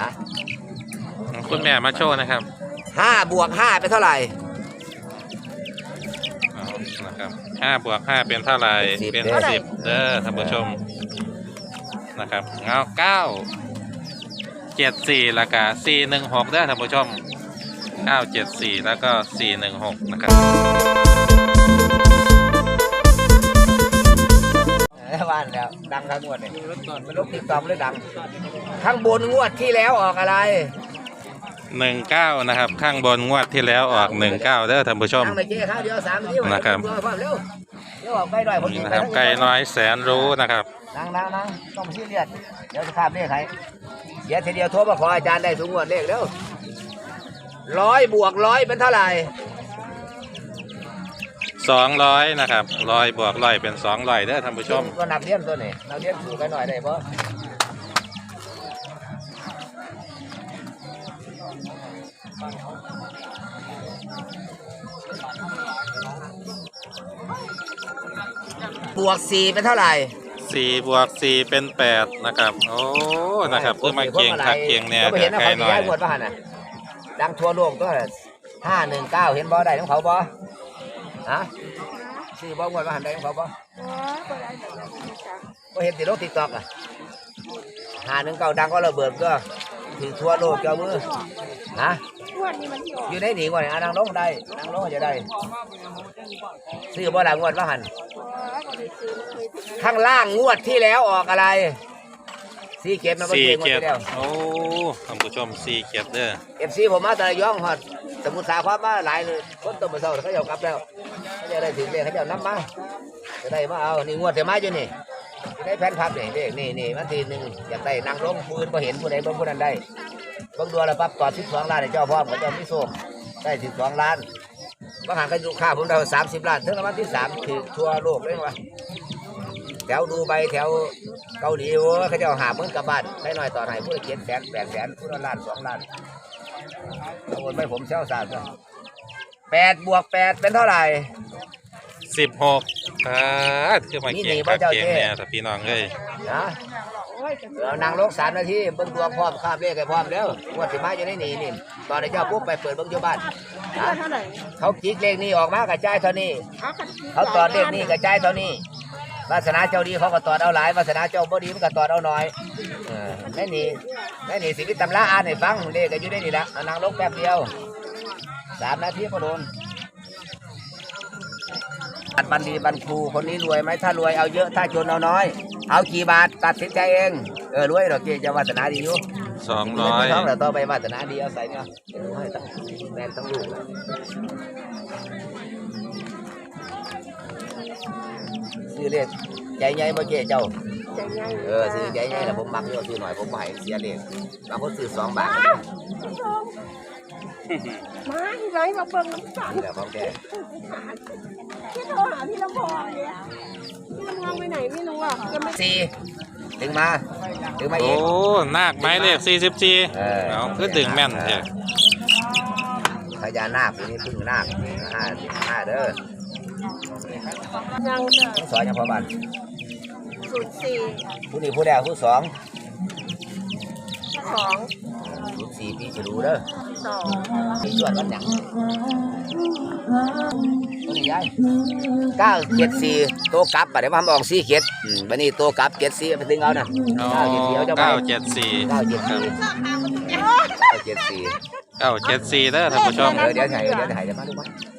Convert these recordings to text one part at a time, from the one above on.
ฮะคุณแม่มาโชว์นะครับห้าบวกห้าเป็นเท่าไหร่ เอานะครับห้าบวกห้าเป็นเท่าไหร่สิบ เป็นเด้อสิบเด้อท่านผู้ชมนะครับเงาเก้าเจ็ดสี่แล้วก็สี่หนึ่งหกเด้อท่านผู้ชมเก้าเจ็ดสี่แล้วก็สี่หนึ่งหกนะครับ เออว่านแล้ว ดังทั้งงวดเลยมันลบติดต่อมเลยดัง ข้างบนงวดที่แล้วออกอะไรหนึ่งเก้านะครับ ข้างบนงวดที่แล้วออกหนึ่งเก้าเด้อท่านผู้ชมนั่งไปเจ๊ข้าวเดียวสามนิ้วนะครับ เร็วเร็วเร็วออกไปหน่อยผมนี่ยิงนะไปครับไก่น้อยแสนรู้นะครับนั่งนั่งนั่งต้องชี้เลียดเดี๋ยวจะข้ามเลขใครเสียทีเดียวโทรมาขออาจารย์ได้สูงงวดเลขเร็วร้อยบวกร้อยเป็นเท่าไหร่ สองร้อยนะครับร้อยบวกร้อยเป็นสองร้อยเด้อท่านผู้ชมก็นับเลี้ยมตัวนี้นับเลี้ยมสูงไปหน่อยได้ปะบวกสี่เป็นเท่าไหร่สี่บวกสี่เป็นแปดนะครับ โอ้ นะครับเพื่อมาเกียงคักเกียงเนี่ยก็เห็นนะไก่เขาน้อยย้ายหมดป่ะฮะน่ะดังทั่วโลกก็ห้าหนึ่งเก้าเห็นบ่ได้ของเขาบ่ฮะ ชื่อบ่หมดป่ะหันได้ของเขาบ่ก็เห็นติดรถติดตอกอะห้าหนึ่งเก้าดังก็ระเบิดก็ถึงทั่วโลกเจ้ามือฮะอยู่ในหนีก่อนอะนางลงได้นางลงจะได้ซื้อบ่ละงวดป่ะหันข้างล่างงวดที่แล้วออกอะไร สี่เก็บนะบ่สี่เก็บงวดเจ็ดที่แล้วโอ้ท่านผู้ชมสี่เจ็ดเด้อเอฟซีผมมาแต่ระยองฮอดสมุทรสาครมาหลายเลยคนต้นมาเศร้าเขาจะกลับแล้วเขาจะได้ถึงเลขเขาจะนำมาจะได้มาเอานี่งวดจะมาอยู่นี่จะได้แผ่นพับนี่เลขนี่นี่มาทีหนึ่งอยากได้นางลงปืนพอเห็นผู้ใดเบิ่งผู้นั้นได้เบิ่งดูแล้วปั๊บต่อสิบสองล้านให้เจ้าพ่อผมเจ้าไม่ส่งได้สิบสองล้านบางหางก็ลูกค้าผมได้สามสิบล้านถึงรางวัลที่สามถือทั่วโลกเลยวะแถวดูใบแถว เกาหลีโอ้ยเขาจะเอาหาเงินกลับบ้านได้หน่อยต่อไหนผู้ละเจ็ดแสนแปดแสนผู้ละล้านสองล้านเอาโอนไปผมเช่าสามแปดบวกแปดเป็นเท่าไหร่สิบหกอ่าคือมาเกียงนี่คักนี่พระเจ้าเกียงเจ้เนี่ยแต่พี่น้องเอ้ยนะเรานางลกสามนาทีเบิ้งดวงพร้อมข้ามเลขให้พร้อมแล้วงวดสิมาอยู่ในนี่นี่ตอนนี้เจ้าปุ๊บไปเปิดเบิ้งอยู่บ้านนะเท่าไหร่เขาจิกเลขนี้ออกมากระจายเท่านี้เอากันเขาตอดเลขนี้กระจายเท่านี้ วาสนาเจ้าดีเขาก็ตอดเอาหลายวาสนาเจ้าบ่ดีมันก็ตอดเอาน้อยเออแม่นี่แม่นี่สิวิตำราอ่านให้ฟังเลขก็อยู่ในนี่ละเอานางลกแป๊บเดียวสามนาทีก็โดนบัตรบันดีบันครูคนนี้รวยไหมถ้ารวยเอาเยอะถ้าจนเอาน้อย เอากี่บาทตัดสินใจเองเออรวยดอกเจ๊จะวาสนาดีอยู่สองร้อยท้องแต่ต่อไปวาสนาดีเอาใส่เนาะเดี๋ยวให้ตั้งแมนตั้งลูกเลย ซื้อเลขใจใหญ่บ่เจ๊เจ้า ใจง่ายเออซื้อใจใหญ่แล้วผมมักอยู่ซื้อหน่อยผมบ่ให้เสียเลขบางคนซื้อสองบาทมาที่ไรมาเบิ่งน้ำตาลนี่แหละของแกที่โทรหาพี่ลำพองเนี่ยพี่ลำพองไปไหนไม่รู้อะจะไม่สี่ดึงมาดึงมาโอ้อีกนาคไม้เลขสี่สิบสี่เออ เอาคือดึงแม่นเถอะพญานาคปีนี้พึ่งนาคห้าห้าเด้อ ยังจะทั้งสองยังพอบ้านศูนย์สี่ผู้นี้ผู้แรกผู้สองสองศูนย์สี่ปีฉลูเด้อสองปีชวดวันหยังตัวนี้ยายเก้าเจ็ดสี่โตวกลับอะเดี๋ยวมาทำออกสี่เจ็ดอืมวันนี้โตวกลับเจ็ดสี่ไปถึงเอานะเก้าเจ็ดสี่เอาเจ้าไปเก้าเจ็ดสี่เก้าเจ็ดสี่เก้าเจ็ดสี่เก้าเจ็ดสี่เด้อท่านผู้ชมเออเดี๋ยวถ่ายเดี๋ยวถ่ายเดี๋ยวมาดูมาเ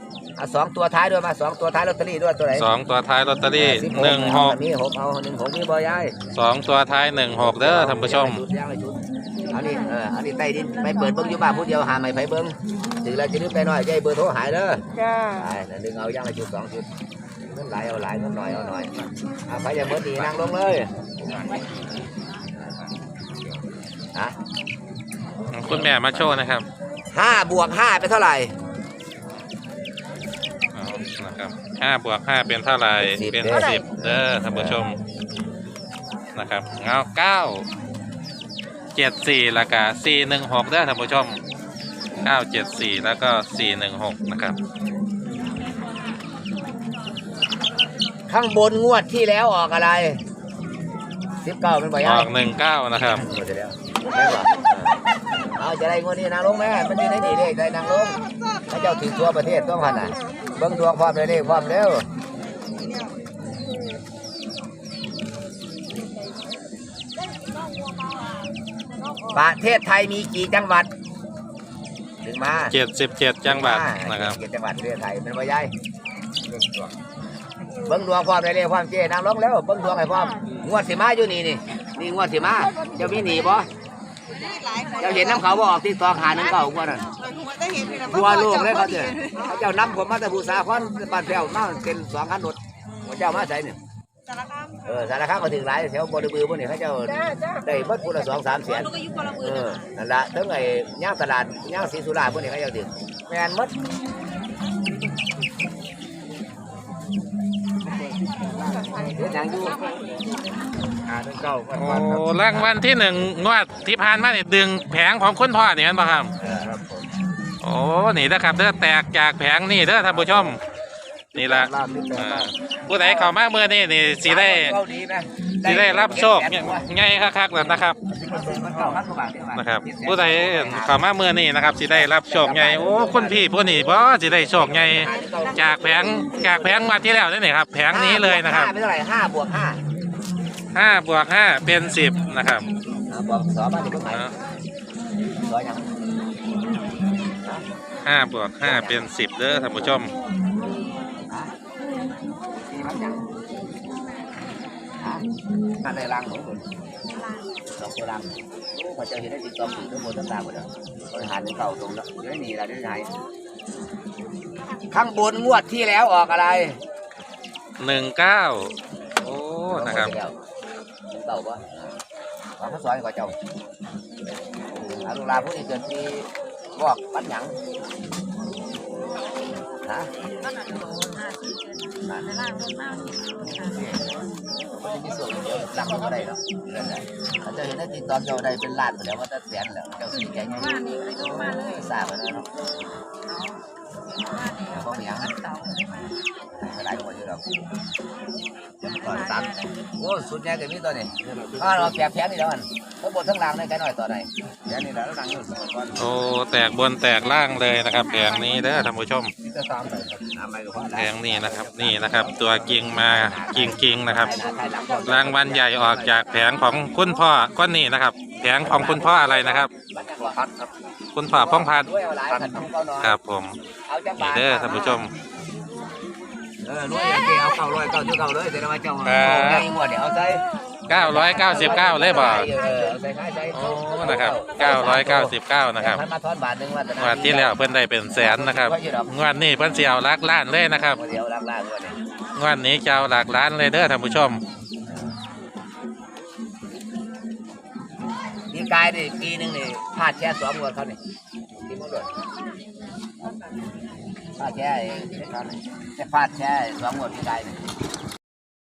อาสองตัวท้ายด้วยมาสองตัวท้ายลอตเตอรี่ด้วยตัวไหนสองตัวท้ายลอตเตอรี่สิบหนึ่งหกมีหกเอาหนึ่งหกมีบ่ยายสองตัวท้ายหนึ่งหกเด้อท่านผู้ชมย่างละชุดอันนี้เอออันนี้ใต้ดินไปเปิดเบิ้งอยู่บ้านผู้เดียวหาไม่ไผเบิ้งถึงเราจะนึกไปหน่อยใจเบอร์โทรหายเด้อจ้าไอ้นั่นดึงเอาย่างละชุดสองชุดเงินหลายเอาหลายเงินหน่อยเอาหน่อยเอาไปอย่าเบิดดีนั่งลงเลยฮะคุณแม่มาโชว์นะครับห้าบวกห้าเป็นเท่าไหร่ ห้าบวกห้าเป็นเท่าไหร่สิบเป็นเด้อสิบเด้อท่านผู้ชมนะครับเงาเก้าเจ็ดสี่แล้วก็สี่หนึ่งหกเด้อท่านผู้ชมเก้าเจ็ดสี่แล้วก็สี่หนึ่งหกนะครับ ข้างบนงวดที่แล้วออกอะไรสิบเก้าเป็นบ่อยาอกหนึ่งเก้านะครับ หมดแล้วได้บ่ เอาจะได้งวดนี้นางลงแม่มันดีได้ดีเลขได้นางลงถ้าเจ้าถึงทั่วประเทศต้องหันน่ะเบิ้งดวงความเลยเลขความเร็วประเทศไทยมีกี่จังหวัด ถึงมาเจ็ดสิบเจ็ดจังหวัดนะครับเกี่จังหวัดประเทศไทยเป็นบ่ยายเบิ้งดวงความได้เลยความเจนางร้องแล้วเบิ้งดวงให้ความงวดสิมาอยู่นี่นี่นี่งวดสิมาเจ้ามีหนีบ่ เจ้าเห็นน้ำเขาบ่ออกที่ตองหาหนึ่งเก่ากว่านั่นทั่วโลกเลยเขาเจ้าเขาเจ้านำผมมาแต่ผู้สาคอนบ้านแพ้วมาเป็นสองคันรถเขาเจ้ามาใส่เนี่ยเออสารคามก็ถึงหลายแถวบริบือพวกนี้เขาเจ้าจ้าจ้าได้เบิดคนละสองสามแสนเออนั่นละถึงไอ้ย่างตลาดย่างศรีสุราพวกนี้เขาเจ้าถึงแม่นหมด เฮ็ดหยังอยู่หาหนึ่งเก้าก็โอ้ฟันครับรางวัลที่หนึ่งงวดที่ผ่านมาเนี่ยดึงแผงของคุณพ่อเนี่ยเห็นป่ะครับเออครับผมโอ้นี่นะครับเด้อแตกจากแผงนี่เด้อท่านผู้ชมนี่ละลาบนิดแปดอ่าบาทผู้ใดเข้ามาเมื่อนี่นี่สิได้ เก้าดีไหม สิได้รับโชคเนี่ยไงคักๆเลยนะครับมันเก้าพันกว่าบาทเนี่ยนะครับผู้ใดเข้ามาเมื่อนี่นะครับสิได้รับโชคไงโอ้คุณพี่ผู้นี่บ่สิได้โชคไงจากแผงจากแผงมาที่แล้วนี่ครับ แผงนี้เลยนะครับห้าเป็นเท่าไหร่ห้าบวกห้าห้าบวกห้าเป็นสิบนะครับอ่าบวกสองมาถึงเพิ่งไหนอ่าสองอย่างห้าบวกห้าเป็นสิบเด้อท่านผู้ชมะนั่นได้รังของคุณสองตัวรังโอ้พอเจอเห็นได้ติดต่อถึงทั้งหมดทั้งตาหมดแล้วบริหารหนึ่งเก่าตรงแล้วเดี๋ยวนี้เราได้ไหนข้างบนงวดที่แล้วออกอะไรหนึ่งเก้าโอ้นะครับเต่าปะขอพระสอยก่อนเจ้าอาลูลาผู้นี้เกิดปีบอกปัญญัง ฮะนั่นมันมีส่วนเดียวรักมันก็ได้หรอกนั่นแหละเขาจะเห็นได้ติดตอนเจ้าได้เป็นล้านไปแล้วว่าจะแสนแล้วเจ้าสีแกงยังทราบแล้วเนาะเพราะมีอย่างนั้นไม่ได้ก็มาอยู่ห รอกก่อนสามโอ้สุดแน่เกินนี่ตัวนี้ถ้าเราแกะแผนนี่แล้วมันทั้งบนทั้งล่างในแค่หน่อยต่อไหนแผนนี่แล้วล่างอยู่สองก้อนโอ้แตกบนแตกล่างเลยนะครับแผงนี้เด้อท่านผู้ชมนี่จะตามไปตามไปก็พอแผงนี้นะครับนี่นะครับ ตัวกิ่งมากิ่งกิ่งๆนะครับถ่ายหลังก่อนรางวัลใหญ่ออกจากแผงของคุณพ่อก้อนนี้นะครับ แผงของคุณพ่ออะไรนะครับบัตรจังหวะครับคุณพ่อพ้องพันธุ์ด้วยเอาหลายพันต้องเก้าน้อยครับผมเอาจังบานี่ทเด้อท่านผู้ชม เออรวยเอาเก้าร้อยเก้าจุดเก้าเลยเดี๋ยวมาเจ้าครับไงงวดเดี๋ยวเอาใส่999เลยบ่เออเอาใส่ค่าใส่โอ้นะครับ999นะครับพันมาทอนบาทหนึ่งว่าจะงวดที่แล้วเพิ่นได้เป็นแสนนะครับงวดนี้เพิ่นสิเอาหลักล้านเลยนะครับเดี๋ยวล่างล่างงวดนี้งวดนี้จะเอาหลักล้านเลยเด้อท่านผู้ชมนี่กายนี่ปีหนึ่งนี่พลาดแค่สองงวดเขานี่ที่มันหลุดพ ลาดแค่ไอ้ที่เขานี่จะพลาดแค่สองงวดที่กายนี่